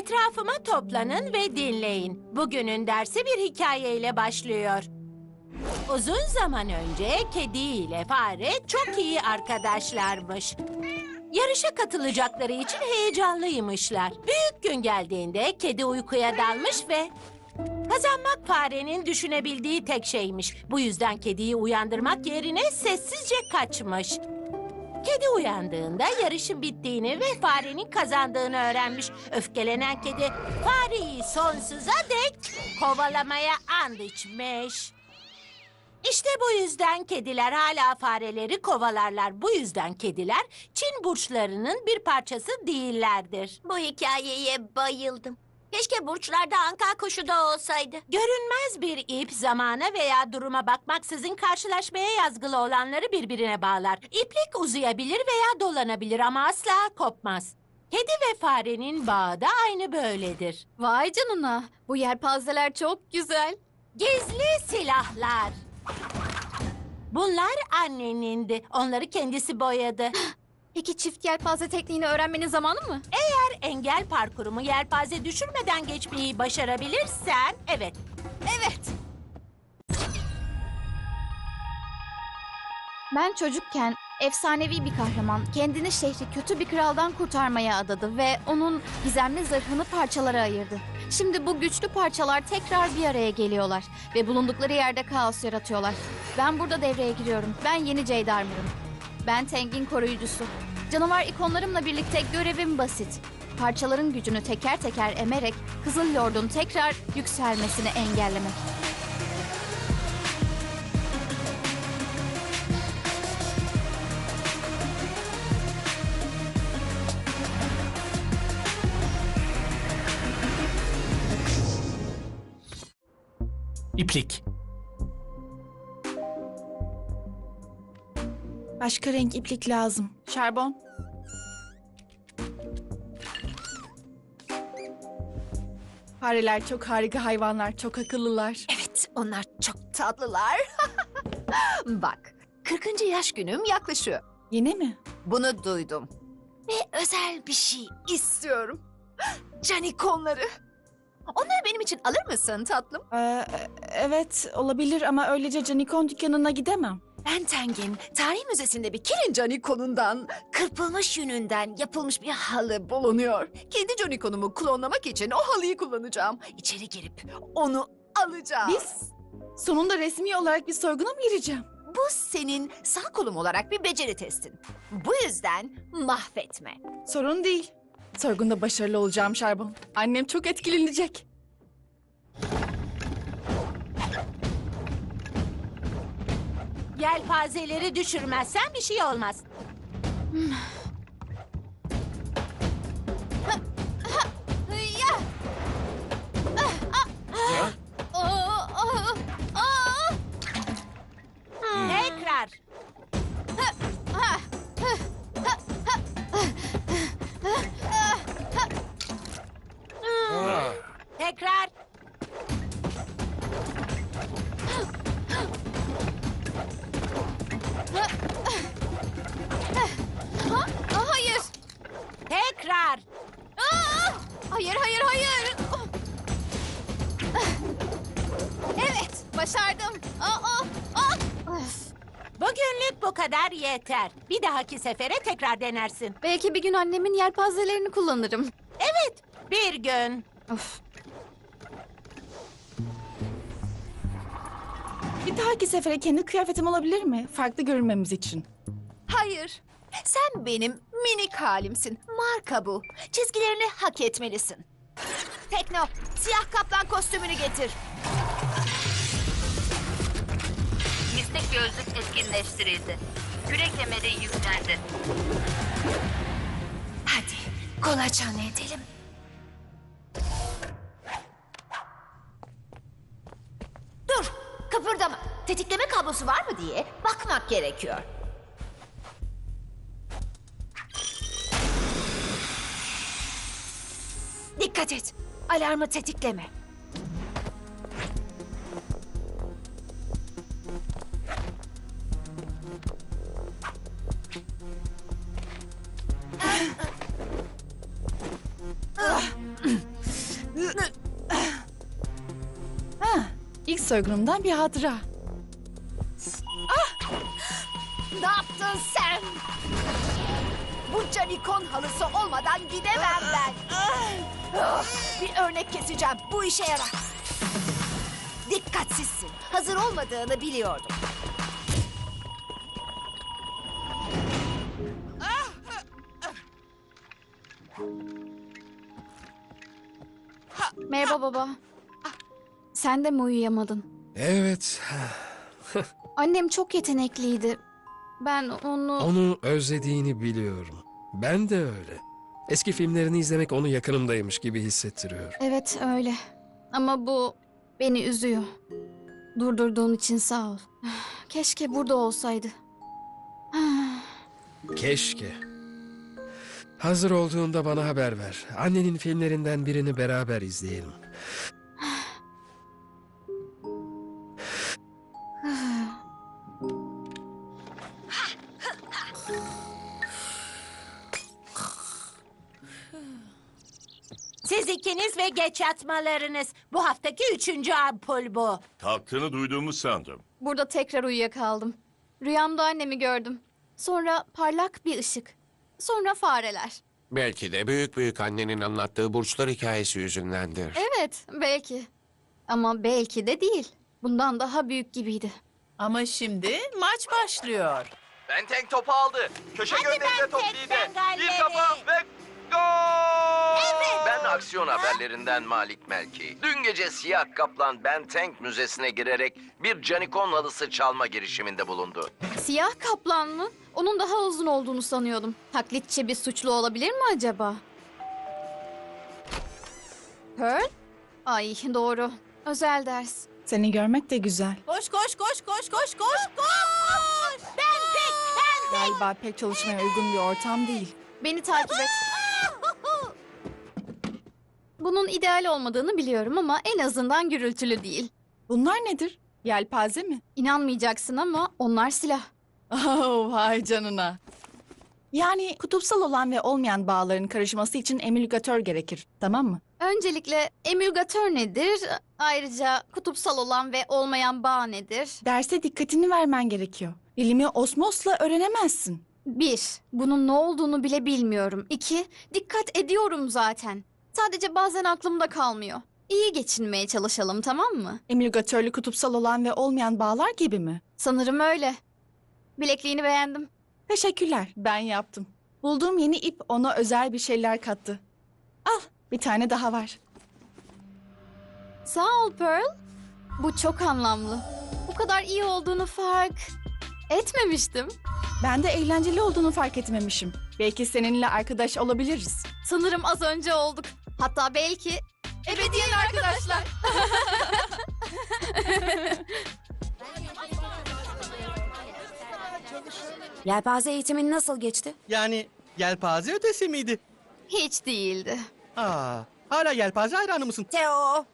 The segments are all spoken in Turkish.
Etrafıma toplanın ve dinleyin. Bugünün dersi bir hikayeyle başlıyor. Uzun zaman önce kedi ile fare çok iyi arkadaşlarmış. Yarışa katılacakları için heyecanlıymışlar. Büyük gün geldiğinde kedi uykuya dalmış ve kazanmak farenin düşünebildiği tek şeymiş. Bu yüzden kediyi uyandırmak yerine sessizce kaçmış. Kedi uyandığında yarışın bittiğini ve farenin kazandığını öğrenmiş. Öfkelenen kedi fareyi sonsuza dek kovalamaya and içmiş. İşte bu yüzden kediler hala fareleri kovalarlar. Bu yüzden kediler Çin burçlarının bir parçası değillerdir. Bu hikayeye bayıldım. Keşke burçlarda anka kuşu da olsaydı. Görünmez bir ip zamana veya duruma bakmaksızın karşılaşmaya yazgılı olanları birbirine bağlar. İplik uzayabilir veya dolanabilir ama asla kopmaz. Kedi ve farenin bağı da aynı böyledir. Vay canına. Bu yelpazeler çok güzel. Gizli silahlar. Bunlar annenindi. Onları kendisi boyadı. Peki çift yelpaze tekniğini öğrenmenin zamanı mı? Eğer engel parkurumu yelpaze düşürmeden geçmeyi başarabilirsen, evet. Evet. Ben çocukken efsanevi bir kahraman kendini şehri kötü bir kraldan kurtarmaya adadı ve onun gizemli zırhını parçalara ayırdı. Şimdi bu güçlü parçalar tekrar bir araya geliyorlar ve bulundukları yerde kaos yaratıyorlar. Ben burada devreye giriyorum. Ben yeni Jade Armor'ım. Ben Teng'in koruyucusu. Canavar ikonlarımla birlikte görevim basit. Parçaların gücünü teker teker emerek Kızıl Lord'un tekrar yükselmesini engellemek. İplik. Başka renk iplik lazım. Şarbon. Fareler çok harika hayvanlar, çok akıllılar. Evet, onlar çok tatlılar. Bak, 40. yaş günüm yaklaşıyor. Yine mi? Bunu duydum. Ve özel bir şey istiyorum. Canikonları. Onları benim için alır mısın tatlım? Ee, evet, olabilir ama öylece Canikon dükkanına gidemem. Ben Teng'in Tarih Müzesi'nde bir kilin canikonundan kırpılmış yününden yapılmış bir halı bulunuyor. Kendi canikonumu klonlamak için o halıyı kullanacağım. İçeri girip onu alacağım. Biz sonunda resmi olarak bir soyguna mı gireceğim? Bu senin sağ kolum olarak bir beceri testin. Bu yüzden mahvetme. Sorun değil. Soygunda başarılı olacağım Şarbon. Annem çok etkilenecek. Yelpazeleri düşürmezsen bir şey olmaz. Kadar yeter. Bir dahaki sefere tekrar denersin. Belki bir gün annemin yelpazelerini kullanırım. Evet, bir gün. Of. Bir dahaki sefere kendi kıyafetim olabilir mi? Farklı görünmemiz için. Hayır. Sen benim minik halimsin. Marka bu. Çizgilerini hak etmelisin. Tekno, siyah kaplan kostümünü getir. Mistik gözlük etkinleştirildi. Küre kemeri yüklendi. Hadi, kolaçan edelim. Dur, kıpırdama. Tetikleme kablosu var mı diye bakmak gerekiyor. Dikkat et. Alarmı tetikleme. Soygunumdan bir hatıra. Ne yaptın sen? Bu canikon halısı olmadan gidemem ben. Ah, Bir örnek keseceğim. Bu işe yarar. Dikkatsizsin. Hazır olmadığını biliyordum. Merhaba baba. Sen de mi uyuyamadın? Evet, Annem çok yetenekliydi. Ben onu... onu özlediğini biliyorum. Ben de öyle. Eski filmlerini izlemek onu yakınımdaymış gibi hissettiriyor. Evet öyle. Ama bu beni üzüyor. Durdurduğun için sağ ol. Keşke burada olsaydı. Keşke. Hazır olduğunda bana haber ver. Annenin filmlerinden birini beraber izleyelim. Geç yatmalarınız. Bu haftaki üçüncü ampul bu. Kalktığını duyduğumu sandım. Burada tekrar uyuyakaldım. Rüyamda annemi gördüm. Sonra parlak bir ışık. Sonra fareler. Belki de büyük büyük annenin anlattığı burçlar hikayesi yüzündendir. Evet, belki. Ama belki de değil. Bundan daha büyük gibiydi. Ama şimdi maç başlıyor. Bentek topu aldı. Köşe gönderinde top Bentek, Li'de. Bengalleri. Bir kafa ve gol! Aksiyon haberlerinden Malik Melki. Dün gece Siyah Kaplan Ben Tank Müzesi'ne girerek bir canikon halısı çalma girişiminde bulundu. Siyah kaplan mı? Onun daha uzun olduğunu sanıyordum. Taklitçi bir suçlu olabilir mi acaba? Pearl? Ay doğru. Özel ders. Seni görmek de güzel. Koş koş koş koş koş koş koş. Ben tek, ben Galiba pek çalışmaya uygun bir ortam değil. Beni takip et. Bunun ideal olmadığını biliyorum ama en azından gürültülü değil. Bunlar nedir? Yelpaze mi? İnanmayacaksın ama onlar silah. Oh vay canına. Yani kutupsal olan ve olmayan bağların karışması için emülgatör gerekir. Tamam mı? Öncelikle emülgatör nedir? Ayrıca kutupsal olan ve olmayan bağ nedir? Derste dikkatini vermen gerekiyor. Bilimi osmosla öğrenemezsin. Bir, bunun ne olduğunu bile bilmiyorum. İki, dikkat ediyorum zaten. Sadece bazen aklımda kalmıyor. İyi geçinmeye çalışalım tamam mı? Emülgatörlü kutupsal olan ve olmayan bağlar gibi mi? Sanırım öyle. Bilekliğini beğendim. Teşekkürler, ben yaptım. Bulduğum yeni ip ona özel bir şeyler kattı. Al, bir tane daha var. Sağ ol Pearl. Bu çok anlamlı. Bu kadar iyi olduğunu fark etmemiştim. Ben de eğlenceli olduğunu fark etmemişim. Belki seninle arkadaş olabiliriz. Sanırım az önce olduk. Hatta belki ebediyen arkadaşlar. Yelpaze eğitimin nasıl geçti? Yani yelpaze ötesi miydi? Hiç değildi. Aa, hala yelpaze hayranı mısın? Teo,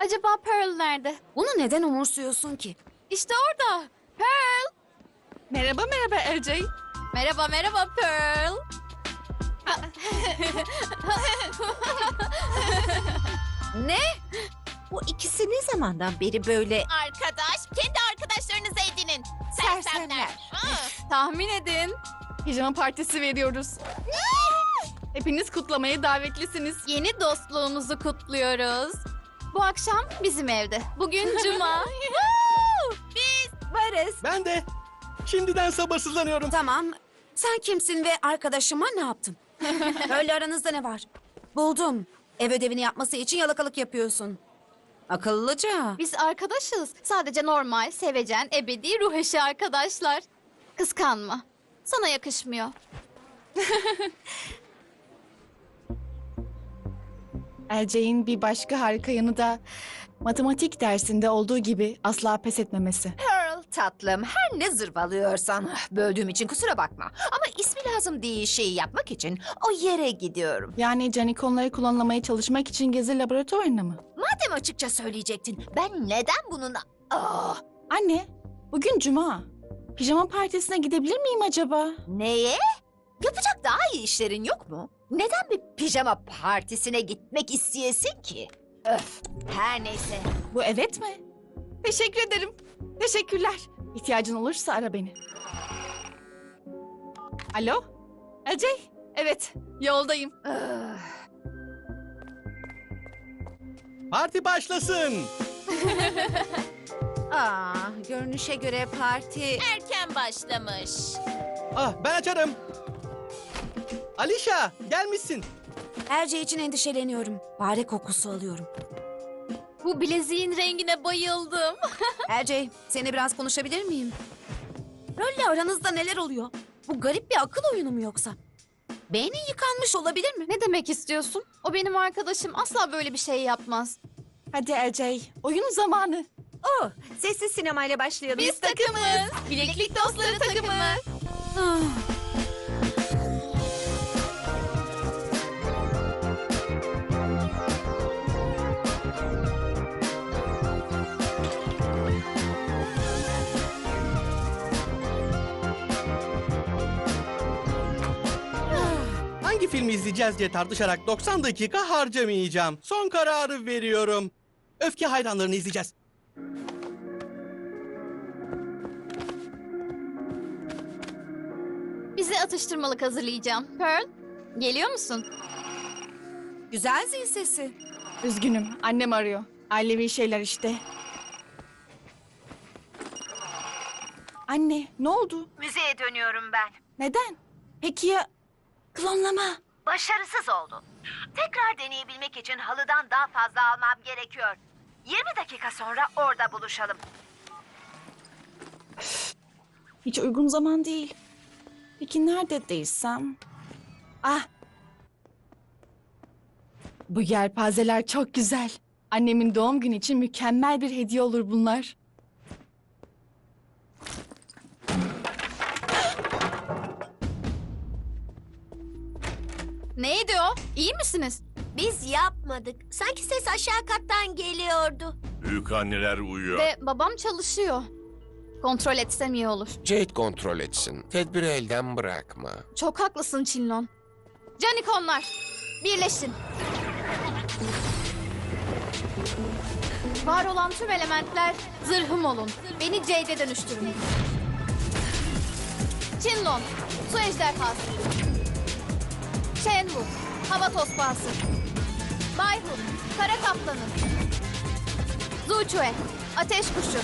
Acaba Pearl nerede? bunu neden umursuyorsun ki? İşte orada. Pearl. Merhaba merhaba RJ. Merhaba merhaba Pearl. Ne? Bu ikisi ne zamandan beri böyle Arkadaş, kendi arkadaşlarınızı edinin. sersemler? Tahmin edin. Pijama partisi veriyoruz. Hepiniz kutlamaya davetlisiniz. Yeni dostluğumuzu kutluyoruz. Bu akşam bizim evde. Bugün cuma. Varız. Ben de. Şimdiden sabırsızlanıyorum. Tamam. Sen kimsin ve arkadaşıma ne yaptın? Öyle aranızda ne var? Buldum. Ev ödevini yapması için yalakalık yapıyorsun. Akıllıca. Biz arkadaşız. Sadece normal, sevecen, ebedi, ruh eşi arkadaşlar. Kıskanma. Sana yakışmıyor. RJ'in bir başka harika yanı da matematik dersinde olduğu gibi asla pes etmemesi. Tatlım her ne zırvalıyorsan böldüğüm için kusura bakma. Ama ismi lazım değil şeyi yapmak için o yere gidiyorum. Yani canikonları kullanılmaya çalışmak için gezi laboratuvarına mı? Madem açıkça söyleyecektin ben neden bunun... Ah, Anne, bugün cuma. Pijama partisine gidebilir miyim acaba? neye? Yapacak daha iyi işlerin yok mu? Neden bir pijama partisine gitmek isteyesin ki? Öf, her neyse. Bu evet mi? Teşekkür ederim. Teşekkürler. İhtiyacın olursa ara beni. Alo? Ecey? Evet, yoldayım. Parti başlasın. Aa, görünüşe göre parti... Erken başlamış. Ah ben açarım. Alişa gelmişsin. Erce için endişeleniyorum. Fare kokusu alıyorum. Bu bileziğin rengine bayıldım. Erce, seninle biraz konuşabilir miyim? Rolle aranızda neler oluyor? Bu garip bir akıl oyunu mu yoksa? Beynin yıkanmış olabilir mi? Ne demek istiyorsun? O benim arkadaşım asla böyle bir şey yapmaz. Hadi Ecey, oyun zamanı. Oh, sessiz sinemayla başlayalım. Biz takımız. Bileklik dostları takımı. Hangi filmi izleyeceğiz diye tartışarak 90 dakika harcamayacağım. Son kararı veriyorum. Öfke hayranlarını izleyeceğiz. Bize atıştırmalık hazırlayacağım. Pearl, geliyor musun? Güzel zil sesi. Üzgünüm, annem arıyor. Ailevi şeyler işte. Anne, ne oldu? Müzeye dönüyorum ben. Neden? Peki ya... Klonlama. Başarısız oldu. Tekrar deneyebilmek için halıdan daha fazla almam gerekiyor. 20 dakika sonra orada buluşalım. Hiç uygun zaman değil. Peki nerede değilsem? Ah! Bu yelpazeler çok güzel. Annemin doğum günü için mükemmel bir hediye olur bunlar. Neydi o? İyi misiniz? Biz yapmadık. Sanki ses aşağı kattan geliyordu. Büyük anneler uyuyor. Ve babam çalışıyor. Kontrol etsem iyi olur. Jade kontrol etsin. Tedbiri elden bırakma. Çok haklısın Çinlon. Canikonlar, birleşin. Var olan tüm elementler zırhım olun. Beni Jade'e dönüştürün. Çinlon, su ejderhası. Shenwu, hava tospası. Bayhu, kara kaplanı. Zuchue, ateş kuşu.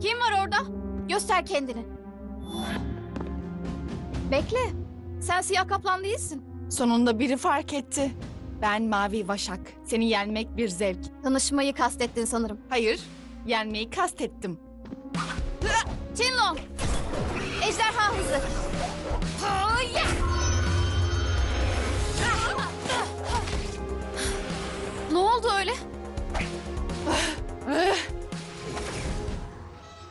Kim var orada? Göster kendini. Bekle. Sen siyah kaplan değilsin. Sonunda biri fark etti. Ben Mavi Vaşak. Seni yenmek bir zevk. Tanışmayı kastettin sanırım. Hayır, yenmeyi kastettim. Çinlong. Ejderha hızı. Hayya! ne oldu öyle?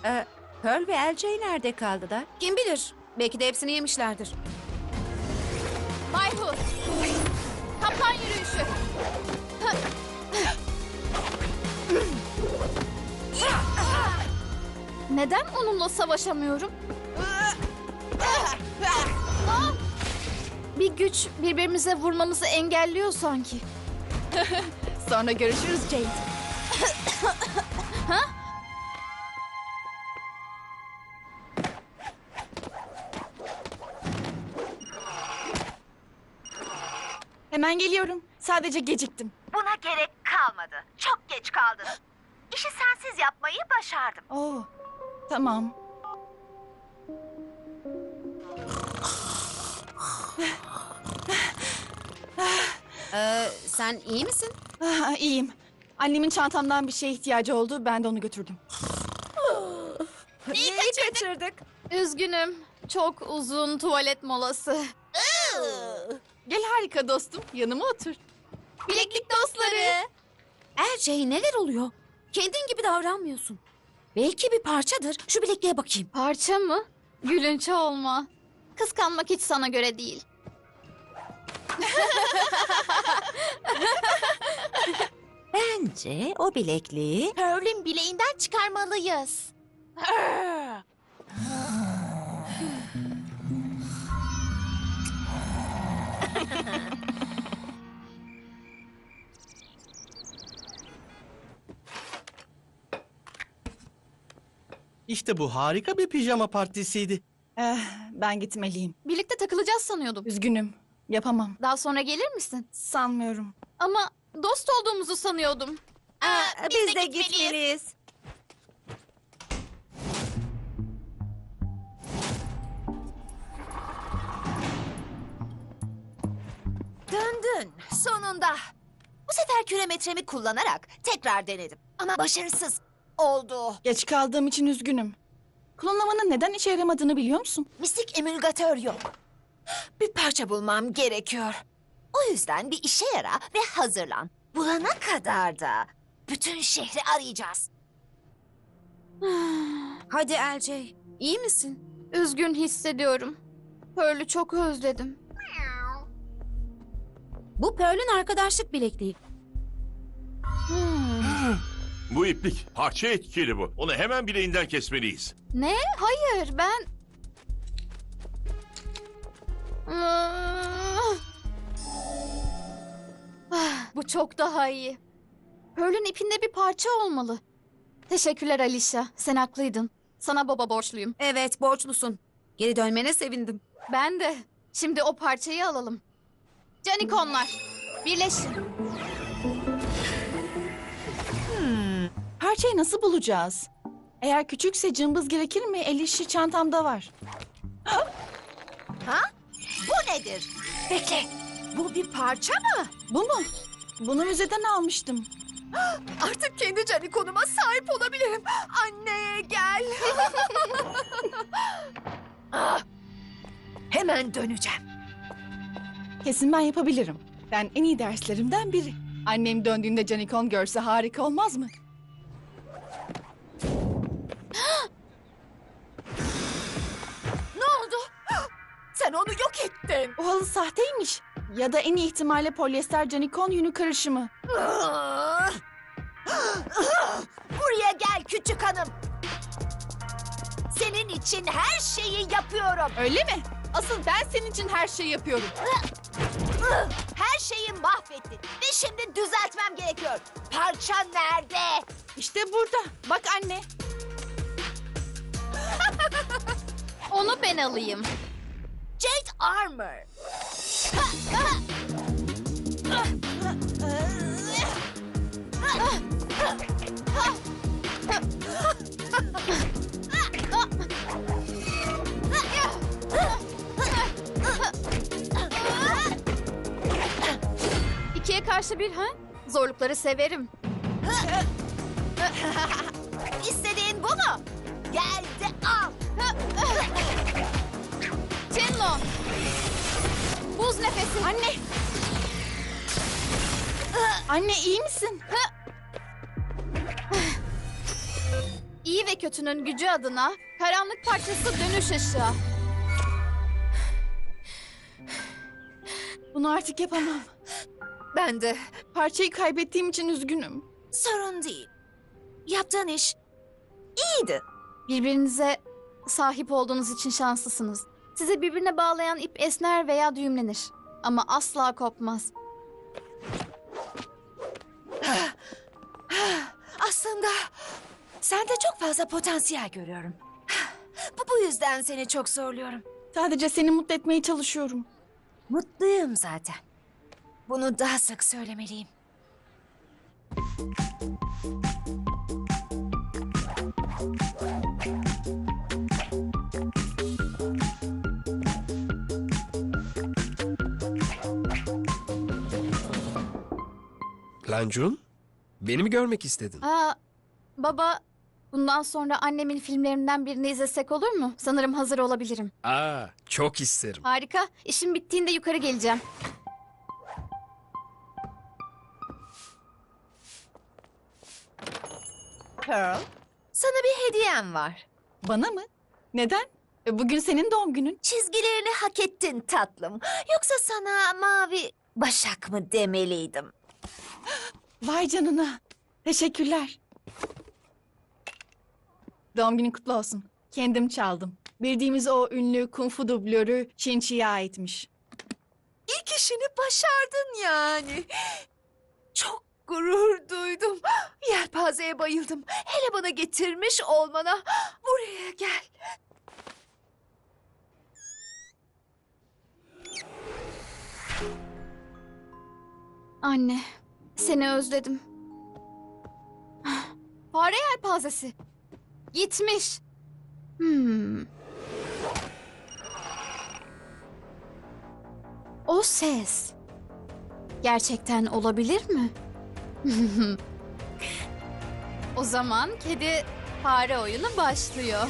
Ee, Pearl ve Elcey nerede kaldılar? Kim bilir? Belki de hepsini yemişlerdir. Bayhu. Kaplan yürüyüşü. Neden onunla savaşamıyorum? Aa! Bir güç birbirimize vurmamızı engelliyor sanki. Sonra görüşürüz Jade. Hemen geliyorum. Sadece geciktim. Buna gerek kalmadı. Çok geç kaldınız. İşi sensiz yapmayı başardım. Oo, tamam. Ee, sen iyi misin? Ah, iyiyim. Annemin çantamdan bir şeye ihtiyacı oldu. Ben de onu götürdüm. Neyi kaçırdık? Üzgünüm. Çok uzun tuvalet molası. Gel harika dostum. Yanıma otur. Bileklik dostları. Erce neler oluyor? Kendin gibi davranmıyorsun. Belki bir parçadır. Şu bilekliğe bakayım. Parça mı? Gülünç olma. Kıskanmak hiç sana göre değil. Bence o bilekliği Pearl'ün bileğinden çıkarmalıyız. İşte bu harika bir pijama partisiydi. Eh, ben gitmeliyim. Birlikte takılacağız sanıyordum. Üzgünüm. Yapamam. Daha sonra gelir misin? Sanmıyorum. Ama dost olduğumuzu sanıyordum. Aa, biz, de gitmeliyiz. Döndün. Sonunda. Bu sefer küremetremi kullanarak tekrar denedim. Ama başarısız oldu. Geç kaldığım için üzgünüm. Klonlamanın neden işe yaramadığını biliyor musun? Mistik emülgatör yok. Bir parça bulmam gerekiyor. O yüzden bir işe yara ve hazırlan. Bulana kadar da bütün şehri arayacağız. Hadi Elcey. iyi misin? Üzgün hissediyorum. Pearl'ü çok özledim. Bu Pearl'ün arkadaşlık bilekliği. Bu iplik parça etkili bu. Onu hemen bileğinden kesmeliyiz. Ne? Hayır ben... Ah, Bu çok daha iyi. Pearl'ün ipinde bir parça olmalı. Teşekkürler Alicia. Sen haklıydın. Sana baba borçluyum. Evet borçlusun. Geri dönmene sevindim. Ben de. Şimdi o parçayı alalım. Canikonlar. Birleşin. Parçayı nasıl bulacağız? Eğer küçükse cımbız gerekir mi? El işi çantamda var. Ha? Bu nedir? Bekle. Bu bir parça mı? Bu mu? Bunu müzeden almıştım. Artık kendi canikonuma sahip olabilirim. Anneye gel. Ah! Hemen döneceğim. Kesin ben yapabilirim. Ben en iyi derslerimden biri. Annem döndüğünde Canikon görse harika olmaz mı? Ne oldu? Sen onu yok ettin. O halı sahteymiş. Ya da en iyi ihtimalle polyester Canikon yünü karışımı. Buraya gel küçük hanım. Senin için her şeyi yapıyorum. Öyle mi? Asıl ben senin için her şeyi yapıyorum. Her şeyi mahvettin. Ve şimdi düzeltmem gerekiyor. Parça nerede? İşte burada. Bak anne. Onu ben alayım. Jade Armor. İkiye karşı bir ha? Zorlukları severim. İstediğin bu mu? Gel de al. Buz nefesi. Anne. Anne iyi misin? İyi ve kötünün gücü adına karanlık parçası dönüş ışığı. Bunu artık yapamam. Ben de. Parçayı kaybettiğim için üzgünüm. Sorun değil. Yaptığın iş iyiydi. Birbirinize sahip olduğunuz için şanslısınız. Sizi birbirine bağlayan ip esner veya düğümlenir. Ama asla kopmaz. Aslında sende çok fazla potansiyel görüyorum. Bu, bu yüzden seni çok zorluyorum. Sadece seni mutlu etmeye çalışıyorum. Mutluyum zaten. Bunu daha sık söylemeliyim. Lancun, beni mi görmek istedin? Aa, baba, bundan sonra annemin filmlerinden birini izlesek olur mu? Sanırım hazır olabilirim. Aa, çok isterim. Harika. İşim bittiğinde yukarı geleceğim. Pearl, sana bir hediyem var. Bana mı? Neden? E, Bugün senin doğum günün. Çizgilerini hak ettin tatlım. Yoksa sana mavi başak mı demeliydim? Vay canına. Teşekkürler. Doğum günün kutlu olsun. Kendim çaldım. Bildiğimiz o ünlü kung fu dublörü Shin Chi'ye aitmiş. İlk işini başardın yani. Çok gurur duydum. Yelpazeye bayıldım. Hele bana getirmiş olmana. Buraya gel. Anne, seni özledim. Fare yelpazesi. Gitmiş. Hmm. O ses. Gerçekten olabilir mi? o zaman kedi fare oyunu başlıyor.